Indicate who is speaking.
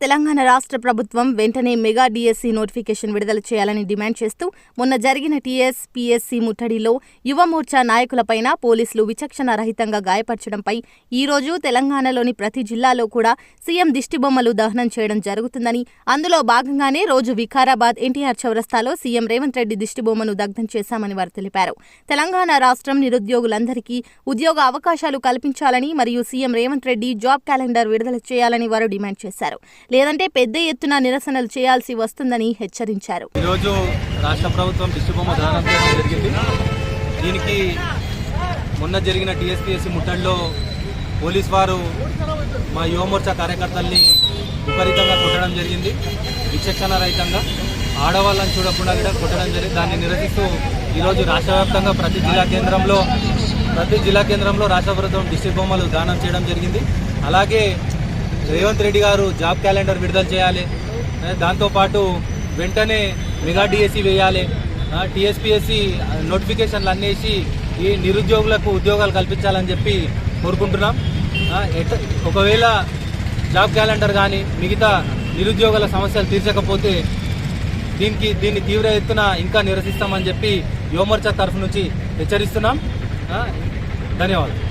Speaker 1: తెలంగాణ రాష్ట్ర ప్రభుత్వం వెంటనే మెగా డిఎస్సీ నోటిఫికేషన్ విడుదల చేయాలని డిమాండ్ చేస్తూ మొన్న జరిగిన టీఎస్ పీఎస్సీ ముట్టడిలో యువమోర్చా నాయకులపైన పోలీసులు విచక్షణ రహితంగా గాయపరచడంపై ఈ రోజు తెలంగాణలోని ప్రతి జిల్లాలో కూడా సీఎం దిష్టిబొమ్మలు దహనం చేయడం జరుగుతుందని అందులో భాగంగానే రోజు వికారాబాద్ ఎన్టీఆర్ చౌరస్తాలో సీఎం రేవంత్ రెడ్డి దిష్టిబొమ్మను దగ్ధం చేశామని వారు తెలిపారు. తెలంగాణ రాష్ట్రం నిరుద్యోగులందరికీ ఉద్యోగ అవకాశాలు కల్పించాలని మరియు CM Revanth Reddy job calendar విడుదల చేయాలని వారు డిమాండ్ చేశారు. లేదంటే పెద్ద ఎత్తున నిరసనలు చేయాల్సి వస్తుందని హెచ్చరించారు.
Speaker 2: ఈరోజు రాష్ట్ర ప్రభుత్వం దిష్టిబొమ్మ దానం చేయడం జరిగింది. దీనికి మొన్న జరిగిన టీఎస్పీఎస్సీ ముట్టడిలో పోలీస్ వారు మా యువమోర్చా కార్యకర్తల్ని విపరీతంగా కొట్టడం జరిగింది. విచక్షణ రహితంగా ఆడవాళ్ళని చూడకుండా కూడా కొట్టడం జరిగింది. దాన్ని నిరసిస్తూ ఈరోజు రాష్ట్ర వ్యాప్తంగా ప్రతి జిల్లా కేంద్రంలో ప్రతి జిల్లా కేంద్రంలో రాష్ట్ర ప్రభుత్వం డిస్టిక్ బొమ్మలు దానం చేయడం జరిగింది. అలాగే రేవంత్ రెడ్డి గారు జాబ్ క్యాలెండర్ విడుదల చేయాలి. దాంతోపాటు వెంటనే మెగా డిఎస్సి వేయాలి. టీఎస్పీఎస్సి నోటిఫికేషన్లు అన్నేసి ఈ నిరుద్యోగులకు ఉద్యోగాలు కల్పించాలని చెప్పి కోరుకుంటున్నాం. ఒకవేళ జాబ్ క్యాలెండర్ కానీ మిగతా నిరుద్యోగుల సమస్యలు తీర్చకపోతే దీనికి దీన్ని తీవ్ర ఎత్తున ఇంకా నిరసిస్తామని చెప్పి యువమోర్చా తరఫు నుంచి హెచ్చరిస్తున్నాం. ధన్యవాదాలు.